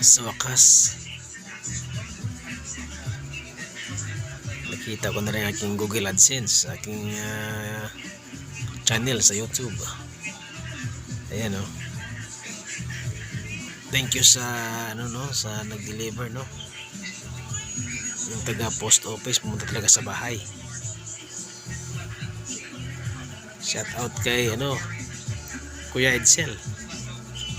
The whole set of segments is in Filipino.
sa wakas. Nakita ko na rin aking Google AdSense aking ah, channel sa YouTube. Ayan oh. Thank you sa ano no sa nag-deliver no. Yung taga post office pumunta talaga sa bahay. Shout out kay ano Kuya Edsel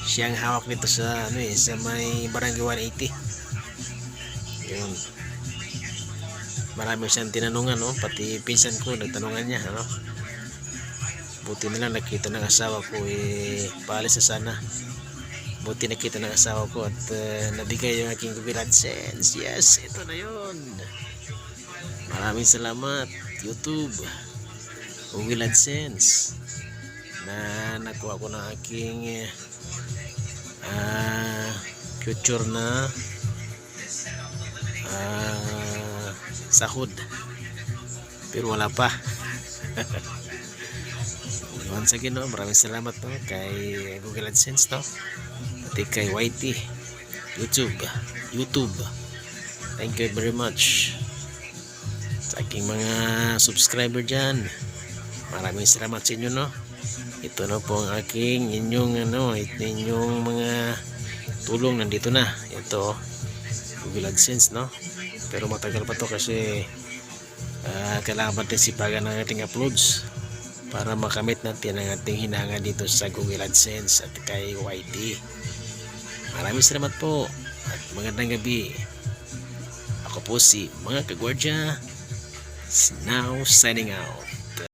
siyang hawak nito sa ano eh sa may barangay 180 yun. Marami siyang tinanungan no pati pinsan ko nagtanungan niya ano. Buti na lang nakita ng asawa ko eh paalis na sana. Buti nakita ng asawa ko at uh, nabigay yung aking Google AdSense yes ito na yun. Maraming salamat YouTube. Google AdSense na nakuha ko ng aking ah future na. Ah, sahod. Pero wala pa. Once again no, maraming salamat no, kay Google AdSense no? Pati kay YT YouTube. YouTube. Thank you very much. Sa aking mga subscriber dyan maraming salamat sa inyo no ito na po ang aking inyong ano inyong mga tulong. Nandito na. Ito Google AdSense no? Pero matagal pa to kasi ah, kailangan pa sipagan ng ating uploads para makamit natin ang ating hinanga dito sa Google AdSense at kay YT maraming salamat po at magandang gabi. Ako po si mga kagwardya now signing out